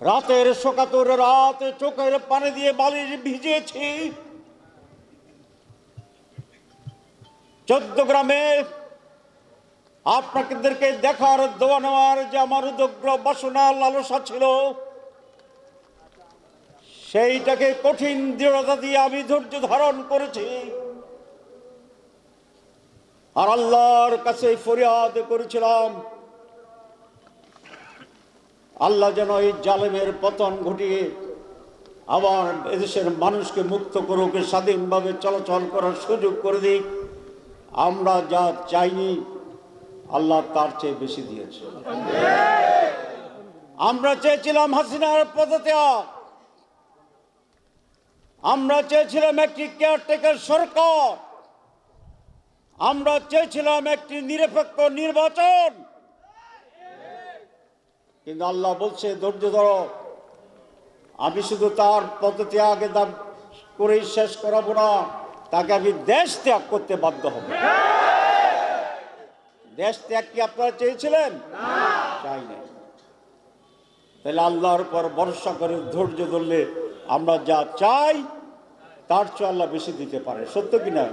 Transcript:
রাতের শোকাতুর রাত চোখের পানি দিয়ে বালিশ ভিজেছি। চোদ্দ গ্রামে আপনাদেরকে দেখার দোয়া নেওয়ার যে আমার উদগ্র বাসনা, লালসা ছিল, সেইটাকে কঠিন দৃঢ়তা দিয়ে আমি ধৈর্য ধারণ করেছি। আর আল্লাহর কাছে ফরিয়াদ করেছিলাম। আল্লাহ যেন এই জালেমের পতন ঘটিয়ে আবার এদেশের মানুষকে মুক্ত করুক, স্বাধীনভাবে চলাচল করার সুযোগ করে দিক। আমরা যা চাইনি, আল্লাহ তার চেয়ে বেশি দিয়েছে। আমরা চেয়েছিলাম হাসিনার পদত্যাগ। আমরা চেয়েছিলাম একটি কেয়ারটেকার সরকার। আমরা চেয়েছিলাম একটি নিরপেক্ষ নির্বাচন। কিন্তু আল্লাহ বলছে ধৈর্য ধরো। আমি শুধু তার পদত্যাগে দাব করেই শেষ করাবো না তাকে আমি দেশ ত্যাগ করতে বাধ্য হব। দেশ ত্যাগ কি আপনারা চেয়েছিলেন? চাই না তাহলে আল্লাহর পর ভরসা করে ধৈর্য ধরলে আমরা যা চাই তার চেয়ে আল্লাহ বেশি দিতে পারে। সত্য কিনা